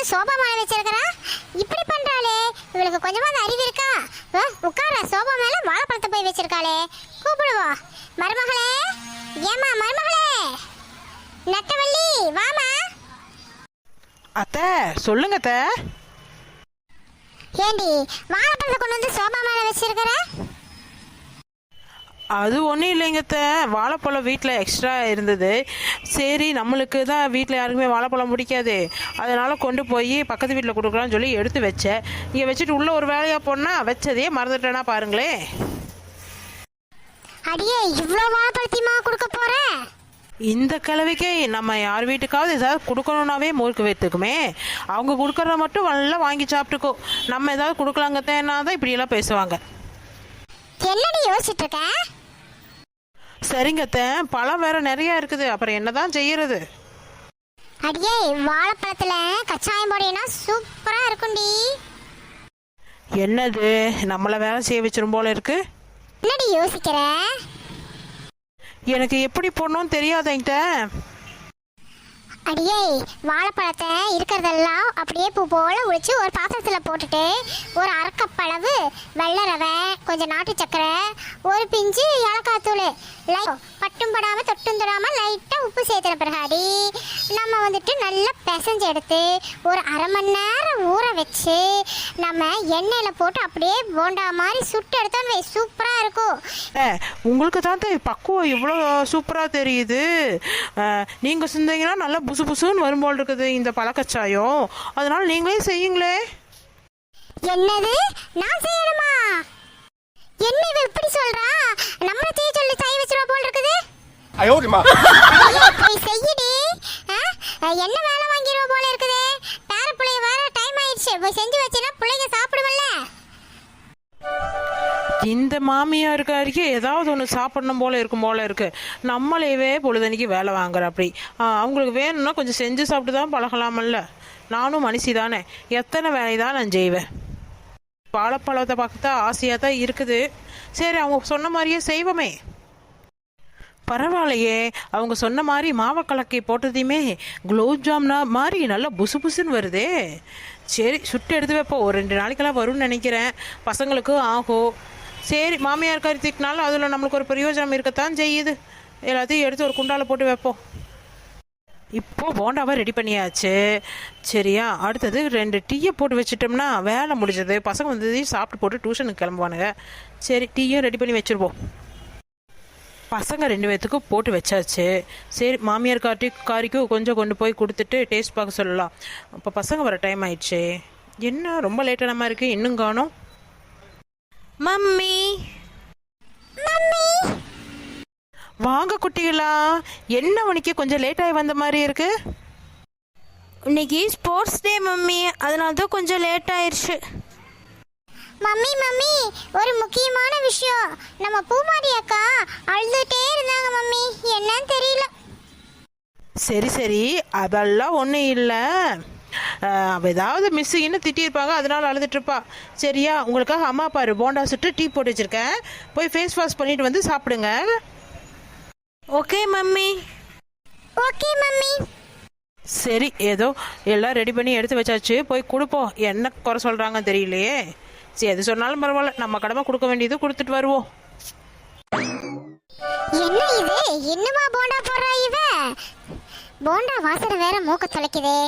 வந்து சோபா மேல வச்சிருக்கிறா? இப்படி பண்றாளே. இவளுக்கு கொஞ்சமாவது அறிவு இருக்கா? உட்கார. சோபா மேல வாழைப்பழத்தை போய் வச்சிருக்காளே. கூப்பிடுவா. மருமகளே? ஏமா மருமகளே? நட்டவள்ளி வாமா அத்தை சொல்லுங்க அத்தை. ஏண்டி வாழைப்பழத்தை கொண்டு வந்து சோபா மேல வச்சிருக்கிற? அது ஒன்றும் இல்லைங்க அத்தை. வாழைப்பழம் வீட்டில் எக்ஸ்ட்ரா இருந்தது. சரி நம்மளுக்கு தான் வீட்டில் யாருக்குமே வாழைப்பழம் பிடிக்காது. அதனால் கொண்டு போய் பக்கத்து வீட்டில் கொடுக்கலாம்னு சொல்லி எடுத்து வச்சேன். இங்கே வச்சுட்டு உள்ளே ஒரு வேலையாக போனால் வச்சதையே மறந்துட்டேனா பாருங்களேன் அடியே இவ்ளோ வாழைப்பழத்தையுமா கொடுக்க போற? இந்த கிழவிக்கு நம்ம யார் வீட்டுக்காவது ஏதாவது கொடுக்கணுன்னாவே முறுக்கு வைத்துக்குமே. அவங்க கொடுக்கறத மட்டும் நல்லா வாங்கி சாப்பிட்டுக்கோ. நம்ம ஏதாவது கொடுக்கலாங்க தான் இப்படியெல்லாம் பேசுவாங்க. என்னடி யோசிச்சுட்டு இருக்க? சரிங்க அத்தை பழம் வேற நிறைய இருக்குது. அப்புறம் என்னதான் செய்யறது? அடியே வாழைப்பழத்துல கச்சாயம் போடினா சூப்பரா இருக்கும்டி. என்னது? நம்மளை வேலை செய்ய வச்சிரும் போல இருக்கு. என்னடி யோசிக்கிற? எனக்கு எப்படி போடணும்னு தெரியாதேங்கிட்ட அடியே வாழைப்பழத்தை இருக்கிறதெல்லாம் அப்படியே பூ போல உழிச்சு ஒரு பாத்திரத்துல போட்டுட்டு ஒரு அரைக்கப்பளவு வெள்ளை ரவை கொஞ்சம் நாட்டு சக்கரை ஒரு பிஞ்சு ஏலக்காய் தூள் பட்டும் படாம தொட்டும் தொடாம லைட்டா உப்பு சேர்த்துன பிறகாடி நம்ம வந்துட்டு நல்லா பிசைஞ்சு எடுத்து ஒரு அரை மணி நேரம் ஊற வச்சு நம்ம எண்ணெயில போட்டு அப்படியே போண்டா மாதிரி சுட்டு எடுத்தோன்னு வை சூப்பரா இருக்கும். உங்களுக்கு தான் பக்குவம் இவ்வளோ சூப்பராக தெரியுது. நீங்கள் செஞ்சீங்கன்னா நல்லா புசு புசுன்னு வரும் போல் இருக்குது இந்த பழக்கச்சாயம். அதனால நீங்களே செய்யுங்களே. என்னது? நான் செய்யணுமா? என்ன இவ இப்படி சொல்றா? நம்ம தீ சொல்லி சாய் வச்சிரோ போல் இருக்குது. ஐயோ ரிமா இப்படி செய்யுடி. என்ன வேலை வாங்கிரோ போல இருக்குது? பேர புள்ளைய வர டைம் ஆயிடுச்சு. போய் செஞ்சு வச்சினா புள்ளைங்க சாப்பிடுவல்ல. இந்த மாமியாருக்கு அருகே ஏதாவது ஒன்று சாப்பிடணும் போல இருக்கும் போல இருக்கு. நம்மளையவே பொழுதன்னைக்கு வேலை வாங்குற அப்படி அவங்களுக்கு வேணும்னா கொஞ்சம் செஞ்சு சாப்பிட்டு தான் பழகலாமல்ல. நானும் மனுஷி தானே. எத்தனை வேலை தான் நான் செய்வேன். வாழைப்பழத்தை பார்த்தா ஆசையாக தான் இருக்குது. சரி அவங்க சொன்ன மாதிரியே செய்வோமே. பரவாயில்லையே அவங்க சொன்ன மாதிரி மாவை கலக்கி போட்டதையுமே குலோப் ஜாம்னா மாதிரி நல்லா புசு புசுன்னு வருதே. சரி சுட்டு எடுத்து வைப்போம். ஒரு ரெண்டு நாளைக்கெல்லாம் வரும்னு நினைக்கிறேன். பசங்களுக்கும் ஆகும். சரி மாமியார் கருத்திக்கினாலும் அதில் நம்மளுக்கு ஒரு பிரயோஜனம் இருக்கத்தான் செய்யுது. எல்லாத்தையும் எடுத்து ஒரு குண்டாவில் போட்டு வைப்போம். இப்போ போண்டாவை ரெடி பண்ணியாச்சு. சரியா? அடுத்தது ரெண்டு டீயை போட்டு வச்சிட்டோம்னா வேலை முடிஞ்சது. பசங்க வந்து சாப்பிட்டு போட்டு டியூஷனுக்கு கிளம்புவானுங்க. சரி டீயும் ரெடி பண்ணி வச்சுருவோம். பசங்க ரெண்டு பேர்த்துக்கும் போட்டு வச்சாச்சு. சரி மாமியார் காட்டி காரிக்கும் கொஞ்சம் கொண்டு போய் கொடுத்துட்டு டேஸ்ட் பார்க்க சொல்லலாம். அப்போ பசங்க வர டைம் ஆயிடுச்சு. என்ன? ரொம்ப லேட்டான மாதிரி இன்னும் காணோம். மம்மி. வாங்க குட்டிகளா என்ன உனக்கு கொஞ்சம் லேட்டாகி வந்த மாதிரி இருக்கு? இன்னைக்கு ஸ்போர்ட்ஸ் டே மம்மி. அதனால தான் கொஞ்சம் லேட் ஆயிடுச்சு மம்மி மம்மி ஒரு முக்கியமான விஷயம். நம்ம பூமாரி அக்கா அழுதுட்டே இருந்தாங்க மம்மி. என்னன்னு தெரியல. சரி சரி. அதெல்லாம் ஒன்றும் இல்லை. அவள் ஏதாவது மிஸ்ஸுன்னு திட்டியிருப்பாங்க அதனால அழுதுட்டு இருப்பா. சரியா? உங்களுக்காக அம்மா பாரு போண்டா சுட்டு டீ போட்டு வச்சிருக்கேன். போய் ஃபேஸ் வாஷ் பண்ணிட்டு வந்து சாப்பிடுங்க. Okay mummy. Okay mummy. சரி ஏதோ எல்லாம் ரெடி பண்ணி எடுத்து வச்சாச்சு. போய் கொடுப்போம் என்ன குறை சொல்கிறாங்கன்னு தெரியலையே. சரி எது சொன்னாலும் பரவாயில்ல. நம்ம கடமை கொடுக்க வேண்டியது கொடுத்துட்டு வருவோம். என்ன இது? என்னமா போண்டா போடுறா இவ? போண்டா வாசனை வேற மூக்க தொலைக்குதே.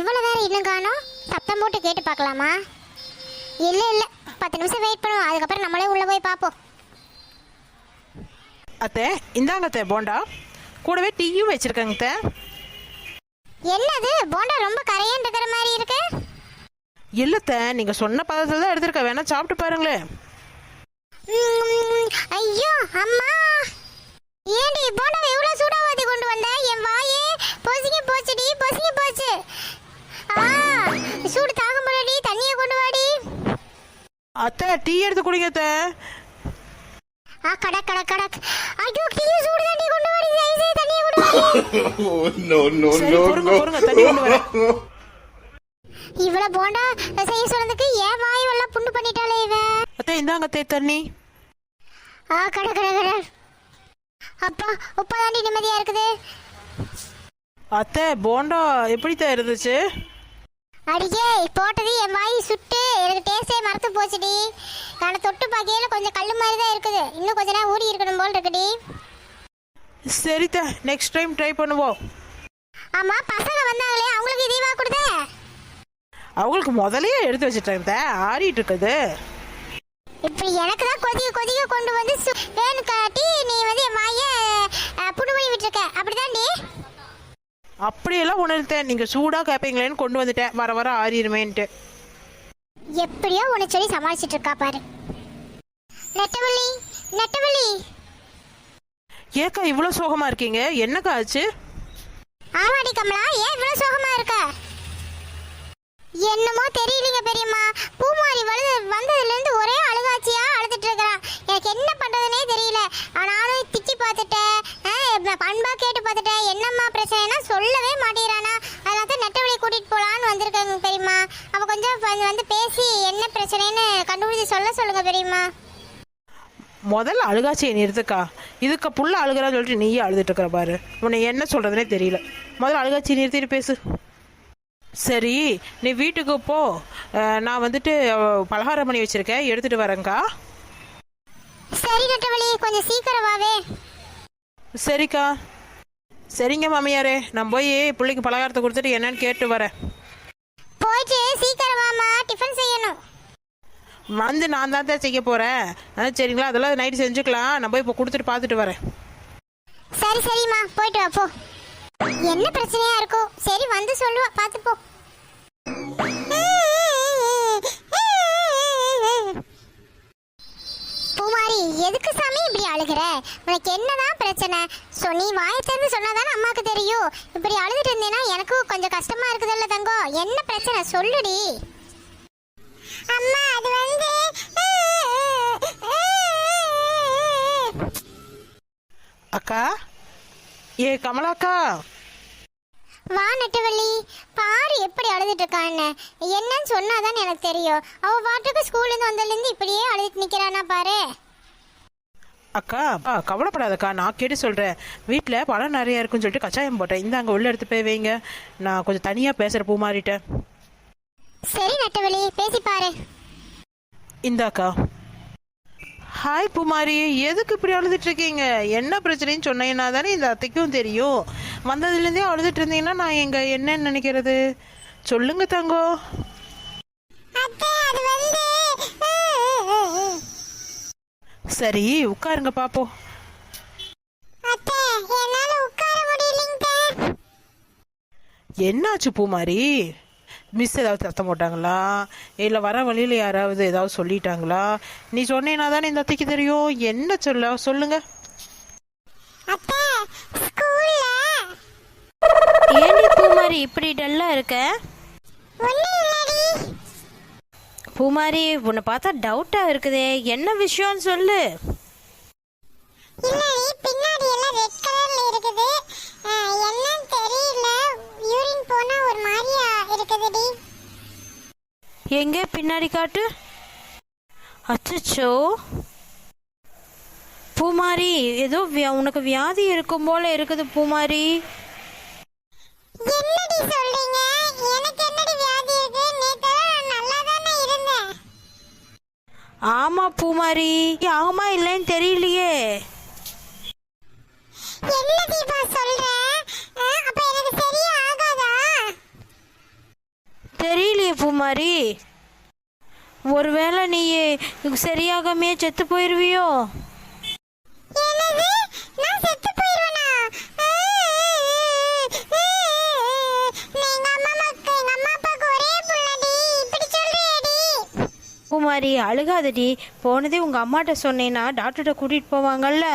இவ்வளவு வேற இன்னும் காணோம். சத்தம் போட்டு கேட்டு பார்க்கலாமா? இல்ல இல்ல. பத்து நிமிஷம் வெயிட் பண்ணுவோம். அதுக்கப்புறம் நம்மளே உள்ள போய் பார்ப்போம். அத்தை இந்தாங்க அத்தை போண்டா. கூடவே டீயும் வச்சுருக்கேங்க அத்தை. என்னது போண்டா ரொம்ப கரையன் இருக்கிற மாதிரி இருக்கு? இல்லத்த நீங்கள் சொன்ன பதத்தில் தான் எடுத்திருக்கேன். வேணா சாப்பிட்டு பாருங்களேன். ஐயோ அம்மா. ஏண்டி போண்டா எவ்வளவு சூடா ஊத்தி கொண்டு வந்த? என் வாயே பொசுங்கி போச்சுடி பொசுங்கி போச்சு. ஆ சூடு தாங்க முடியடி தண்ணியை கொண்டு வாடி. அத்தை டீ எடுத்து குடிங்க அத்தை. ஆ கடக் கடக் கடக் ஐயோ டீயும் சூடு தண்ணி கொண்டு வாடி தயவு செய்து தண்ணியை கொண்டு வாடி no no சரி no பொறுங்க பொறுங்க தண்ணி கொண்டு வரேன் no! இவ்வளவு போண்டா செய்ய சொன்னதுக்கு ஏன் வாய் எல்லாம் புண்ணு பண்ணிட்டாளே இவன் அத்தை இந்தாங்க அத்தை தண்ணி. ஆ கட கட கட. அப்பா உப்பதாண்டி நிம்மதியா இருக்குது? அத்தை போண்டா எப்படி தான் இருந்துச்சு? அடியே போட்டது என் வாய் சுட்டு. எனக்கு டேஸ்டே மறந்து போச்சுடி. நான் தொட்டு பார்க்கையில கொஞ்சம் கல்லு மாதிரி தான் இருக்குது. இன்னும் கொஞ்ச நேரம் ஊறி இருக்கணும் போல் இருக்குடி. சரித்த நெக்ஸ்ட் டைம் ட்ரை பண்ணுவோம். ஆமா பசங்க வந்தாங்களே அவங்களுக்கு இதேவா கொடுத்த. அவங்களுக்கு முதல்லயே எடுத்து வச்சுட்டேன் ஆறிட்டு இருக்குது. இப்படி எனக்கு தான் கொதிக்க கொதிக்க கொண்டு வந்து வேணு காட்டி நீ வந்து என் வாய புடுமணி விட்டுருக்க. அப்படிதான்டி அப்படியெல்லாம் உணர்த்தேன். நீங்கள் சூடாக கேட்பீங்களேன்னு கொண்டு வந்துட்டேன். வர வர ஆறிடுமேன்ட்டு. எப்படியோ உன்னை சொல்லி சமாளிச்சிட்டு இருக்கா பாரு. நெட்டவள்ளி நெட்டவள்ளி. ஏக்கா இவ்வளோ சோகமாக இருக்கீங்க? என்னக்கா ஆச்சு? ஆமாடி கமலா ஏன் இவ்வளவு சோகமா இருக்க? என்னமோ தெரியலீங்க பெரியம்மா. பூமாரி வலு வந்ததுல இருந்து ஒரே அழுகாச்சியா அழுதுட்டு இருக்கிறான் எனக்கு என்ன பண்றதுனே தெரியல. ஆனாலும் திட்டி பார்த்துட்டேன். அன்பா கேட்டு பார்த்துட்டேன். என்னம்மா பிரச்சனைனா சொல்லவே மாட்டேங்கிறானா. அதனால தான் நெட்டவழி கூட்டிட்டு போலான்னு வந்திருக்காங்க பெரியம்மா. அவ கொஞ்சம் வந்து- பேசி என்ன பிரச்சனைன்னு கண்டுபிடிச்சு சொல்ல சொல்லுங்க பெரியம்மா. முதல்ல அழுகாச்சியை நிறுத்துக்கா. இதுக்கு புள்ள அழுகிறான்னு சொல்லிட்டு நீயே அழுதுட்டு இருக்கிற பாரு. உன்னை என்ன சொல்கிறதுனே தெரியல. முதல்ல அழுகாச்சியை நிறுத்திட்டு பேசு. சரி நீ வீட்டுக்கு போ. நான் வந்துட்டு பலகாரம் பண்ணி வச்சிருக்கேன். எடுத்துட்டு வரேங்க்கா சரி நெட்டவழி கொஞ்சம் சீக்கிரம் வாவே சரிக்கா. சரிங்க மாமியாரே. நான் போய் பிள்ளைக்கு பலகாரத்தை கொடுத்துட்டு என்னன்னு கேட்டு வரேன். போயிட்டு சீக்கிரம் வாமா டிஃபன் செய்யணும். வந்து நான் தான் தான் செய்ய போகிறேன் சரிங்களா? அதெல்லாம் நைட்டு செஞ்சுக்கலாம். நான் போய் இப்போ கொடுத்துட்டு பார்த்துட்டு வரேன். சரி சரிம்மா. போயிட்டு வா போ. என்ன பிரச்சனையா இருக்கும் சரி வந்து சொல்லுவா. பார்த்து போ. அழுகிற உனக்கு என்னதான் பிரச்சனை? சொ நீ வாயை திறந்து சொன்னாதானே அம்மாக்கு தெரியும். இப்படி அழுதுட்டு இருந்தேன்னா எனக்கும் கொஞ்சம் கஷ்டமா இருக்குதுல்ல தங்கம் என்ன பிரச்சனை? சொல்லுடி. அம்மா அது வந்து அக்கா ஏ கமலாக்கா வா நெட்டவள்ளி. பாரு எப்படி அழுதுட்டு இருக்கான்னு. என்னன்னு சொன்னாதான் எனக்கு தெரியும். அவ பாட்டுக்கு ஸ்கூல்ல இருந்து வந்ததுலேருந்து இப்படியே அழுதுட்டு நிக்கிறானா பாரு. அக்கா ஆ கவலைப்படாதக்கா நான் கேட்டு சொல்கிறேன் வீட்டில் பழம் நிறையா இருக்குன்னு சொல்லிட்டு கச்சாயம் போட்டேன். இந்தாங்க உள்ள எடுத்து போய் வைங்க. நான் கொஞ்சம் தனியாக பேசுகிற பூமாரிட்டேன் சரி நெட்டவள்ளி பேசி பாரு. இந்தாக்கா. ஹாய் பூமாரி எதுக்கு இப்படி அழுதுட்டு இருக்கீங்க? என்ன பிரச்சனைன்னு சொன்னீங்கன்னா தானே இந்த அத்தைக்கும் தெரியும். வந்ததுலேருந்தே அழுதுட்டு இருந்தீங்கன்னா நான் எங்க என்னன்னு நினைக்கிறது? சொல்லுங்க தங்கோ. அத்தை அது வந்து சரி உட்காருங்க பாப்போம் அத்தை என்னால உட்கார முடியலங்க. என்னாச்சு பூமாரி? மிஸ் ஏதாவது சத்தம் போட்டாங்களா? இல்லை வர வழியில் யாராவது ஏதாவது சொல்லிட்டாங்களா? நீ சொன்னேன்னா தானே இந்த அத்தைக்கு தெரியும்? என்ன சொல்ல? சொல்லுங்க. அத்தை ஸ்கூல்ல ஏண்டி பூமாரி இப்படி டல்லா இருக்க? பூமாரி உன்னை பார்த்தா டவுட்டா இருக்குதே. என்ன விஷயம்னு சொல்லு. பின்னாடி எல்லாம் ரெட் கலர்ல இருக்குது. அஹ், என்னன்னு தெரியல. யூரின் போனா ஒரு மாதிரியா இருக்குதுடி. எங்க? பின்னாடி காட்டு. அச்சச்சோ. பூமாரி ஏதோ உனக்கு வியாதி இருக்கும் போல இருக்குது பூமாரி. என்னடி ஆமா பூமாரி. ஆமா இல்லைன்னு தெரியலையே. என்ன தீபா சொல்ற? அப்ப எனக்கு சரியா ஆகாதா? தெரியலையே பூமாரி. ஒருவேளை நீ சரியாகாமே செத்து போயிருவியோ என்னது நான் செத்து போயிருவேனா எங்க அம்மா அம்மாக்கு எங்க அம்மா அப்பாக்கு ஒரே புள்ளடி இப்படி சொல்றியேடி பூமாரி அழுகாதடி. போனதே உங்க அம்மாட்ட சொன்னேன்னா டாக்டர்கிட்ட கூட்டிட்டு போவாங்கல்ல.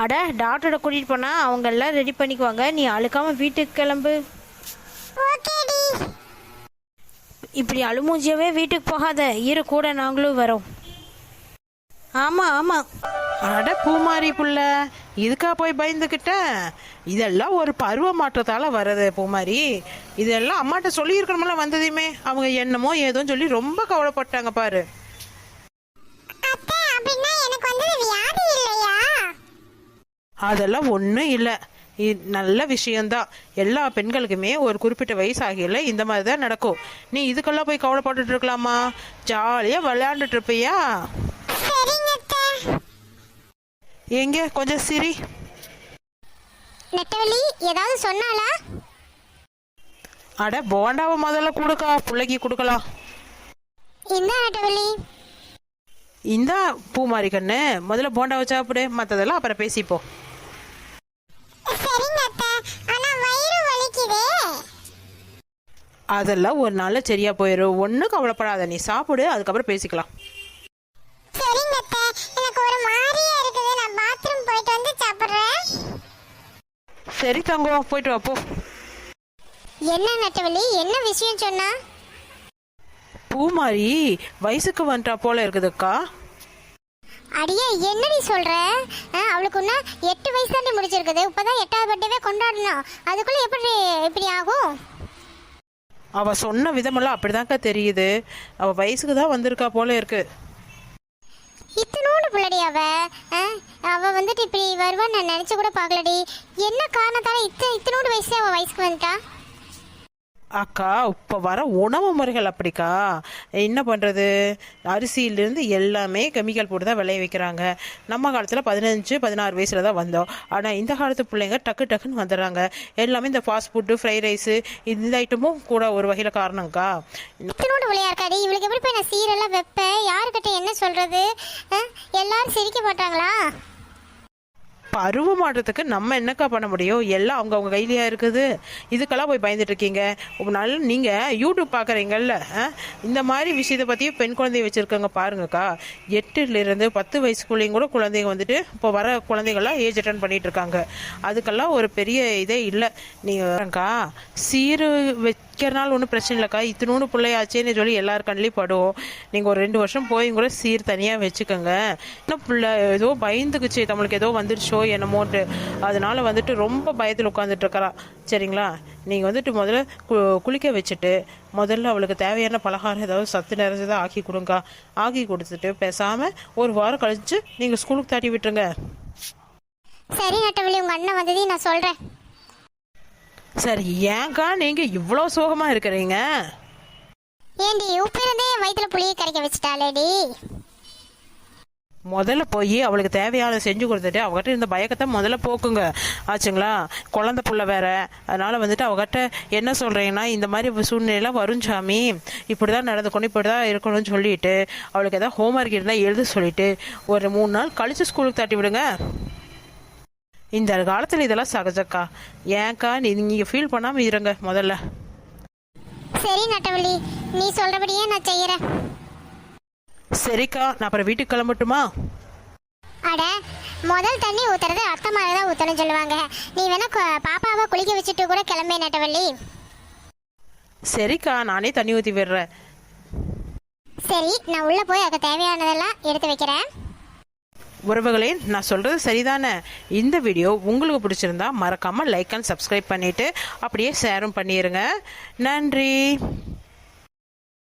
அட டாக்டர்கிட்ட கூட்டிட்டு போனா அவங்க எல்லாம் ரெடி பண்ணிக்குவாங்க. நீ அழுக்காம வீட்டுக்கு கிளம்பு. இப்படி அழுமூஞ்சியவே வீட்டுக்கு போகாத. இரு கூட நாங்களும் வரோம். ஆமா ஆமா. அட பூமாரி புள்ள இதுக்கா போய் பயந்துக்கிட்ட இதெல்லாம் ஒரு பருவ மாற்றத்தால வர்றது பூமாரி. இதெல்லாம் அம்மாட்ட சொல்லியிருக்கணும்ல வந்ததையுமே. அவங்க என்னமோ ஏதோ சொல்லி ரொம்ப கவலைப்பட்டாங்க பாரு. அதெல்லாம் ஒன்றும் இல்லை. நல்ல விஷயம்தான். எல்லா பெண்களுக்குமே ஒரு குறிப்பிட்ட வயசு ஆகையில இந்த மாதிரி தான் நடக்கும். நீ இதுக்கெல்லாம் போய் கவலைப்பட்டுட்டு இருக்கலாமா? ஜாலியாக விளையாண்டுட்டு இருப்பியா? எங்க? கொஞ்சம் சிரி. நெட்டவள்ளி ஏதாவது சொன்னாளா? அட போண்டாவை முதல்ல கொடுக்கா. பிள்ளைக்கு கொடுக்கலாம். இந்த நெட்டவள்ளி. இந்தா பூமாரி கண்ணு முதல்ல போண்டாவை சாப்பிடு. மற்றதெல்லாம் அப்புறம் பேசிப்போம் அதெல்லாம் ஒரு நாள்ல சரியா போயிடும் ஒன்றும் கவலைப்படாத. நீ சாப்பிடு. அதுக்கப்புறம் பேசிக்கலாம். சரி தங்கம் போயிட்டு வா போ. என்ன நெட்டவள்ளி? என்ன விஷயம் சொன்னா? பூமாரி வயசுக்கு வந்துட்டா போல இருக்குதுக்கா. அடியே என்னடி சொல்ற? ஆ, அவளுக்கு இன்னும் எட்டு வயசு தாண்டி முடிச்சிருக்குது. இப்பதான் எட்டாவது பர்த்டேவே கொண்டாடணும் அதுக்குள்ள எப்படி இப்படி ஆகும்? அவ சொன்ன விதமெல்லாம் அப்படிதான்க்கா தெரியுது. அவ வயசுக்கு தான் வந்திருக்கா போல இருக்கு. இத்தனோண்டு பிள்ளடி அவ. ஆ, அவ வந்துட்டு இப்படி வருவான்னு நான் நினைச்சு கூட பார்க்கலடி. என்ன காரணத்தால இத்தனை இத்தனோண்டு வயசுல அவ வயசுக்கு வந்துட்டா? அக்கா இப்போ வர உணவு முறைகள் அப்படிக்கா? என்ன பண்ணுறது அரிசியிலேருந்து எல்லாமே கெமிக்கல் போட்டு தான் விளைய வைக்கிறாங்க. நம்ம காலத்தில் பதினஞ்சு பதினாறு வயசில் தான் வந்தோம். ஆனால் இந்த காலத்து பிள்ளைங்க டக்கு டக்குன்னு வந்துடுறாங்க. எல்லாமே இந்த ஃபாஸ்ட் ஃபுட்டு ஃப்ரைட் ரைஸு இந்த ஐட்டமும் கூட ஒரு வகையில் காரணம்க்கா. இத்தனோண்டு பிள்ளையா இருக்காடி இவளுக்கு எப்படி போய் நான் சீரெல்லாம் வைப்பேன்? யாருக்கிட்ட என்ன சொல்கிறது ஆ, எல்லாரும் சிரிக்க மாட்டாங்களா? பருவ மாற்றத்துக்கு நம்ம என்னக்கா பண்ண முடியும்? எல்லாம் அவங்கவுங்க கையிலயா இருக்குது? இதுக்கெல்லாம் போய் பயந்துட்டு இருக்கீங்க. ஒரு நாள் நீங்கள் யூடியூப் பார்க்குறீங்கல்ல இந்த மாதிரி விஷயத்தை பற்றியும் பெண் குழந்தைய வச்சுருக்கங்க பாருங்கக்கா. எட்டுலேருந்து பத்து வயசுக்குள்ளேயும் கூட குழந்தைங்க வந்துட்டு இப்போ வர குழந்தைங்கள்லாம் ஏஜ் அட்டன் பண்ணிகிட்டு இருக்காங்க. அதுக்கெல்லாம் ஒரு பெரிய இதே இல்லை. நீங்கக்கா சீரு வைக்கிறனால ஒன்றும் பிரச்சனை இல்லைக்கா. இத்தினோண்டு பிள்ளையாச்சேன்னு சொல்லி எல்லார் கண்ணிலையும் படும் நீங்கள் ஒரு ரெண்டு வருஷம் போய் கூட சீர் தனியாக வச்சுக்கோங்க. இன்னும் பிள்ளை ஏதோ பயந்துக்குச்சு. நம்மளுக்கு ஏதோ வந்துருச்சோ என்னமோட்டு அதனால வந்துட்டு ரொம்ப பயத்தில் உட்காந்துட்ருக்கறா சரிங்களா? நீங்கள் வந்துட்டு முதல்ல கு குளிக்க வச்சுட்டு முதல்ல அவளுக்கு தேவையான பலகாரம் ஏதாவது சத்து நிறைஞ்சதாக ஆக்கி கொடுங்க. ஆக்கி கொடுத்துட்டு பேசாமல் ஒரு வாரம் கழிச்சு நீங்கள் ஸ்கூலுக்கு தாட்டி விட்டுருங்க. சரி நட்டவழி உங்கள் அண்ணன் வந்ததையும் நான் சொல்கிறேன் சரி ஏன்க்கா நீங்கள் இவ்வளோ சோகமாக இருக்கிறீங்க? ஏண்டி உப்பிருந்தே வயிற்றுல புளியை கரைக்க வச்சுட்டாளேடி. முதல்ல போய் அவளுக்கு தேவையான செஞ்சு கொடுத்துட்டு அவகிட்ட இருந்த பயக்கத்தை முதல்ல போக்குங்க. ஆச்சுங்களா? குழந்தை புள்ள வேற. அதனால வந்துட்டு அவகிட்ட என்ன சொல்றீங்கன்னா இந்த மாதிரி சூழ்நிலையெல்லாம் வரும் சாமி. இப்படி தான் நடந்துக்கணும் இப்படி தான் இருக்கணும்னு சொல்லிட்டு அவளுக்கு ஏதாவது ஹோம்ஒர்க் இருந்தால் எழுத சொல்லிட்டு ஒரு மூணு நாள் கழிச்சு ஸ்கூலுக்கு தட்டி விடுங்க. இந்த காலத்தில் இதெல்லாம் சகஜக்கா. ஏன்க்கா நீ நீங்கள் ஃபீல் பண்ணாமல் இருங்க முதல்ல. சரி நட்டவள்ளி. நீ சொல்றபடியே நான் செய்யறேன். சரிக்கா நான் அப்புறம் வீட்டுக்கு கிளம்பட்டுமா? அட முதல் தண்ணி ஊத்துறது அத்தை மாதிரி தான் ஊத்தணும்னு சொல்லுவாங்க. நீ வேணா பாப்பாவை குளிக்க வச்சுட்டு கூட கிளம்பே நட்டவள்ளி. சரிக்கா நானே தண்ணி ஊற்றி விடுறேன். சரி நான் உள்ள போய் அதுக்கு தேவையானதெல்லாம் எடுத்து வைக்கிறேன். உறவுகளே நான் சொல்கிறது சரிதானே? இந்த வீடியோ உங்களுக்கு பிடிச்சிருந்தா மறக்காமல் லைக் அண்ட் சப்ஸ்கிரைப் பண்ணிவிட்டு அப்படியே ஷேரும் பண்ணிடுங்க நன்றி.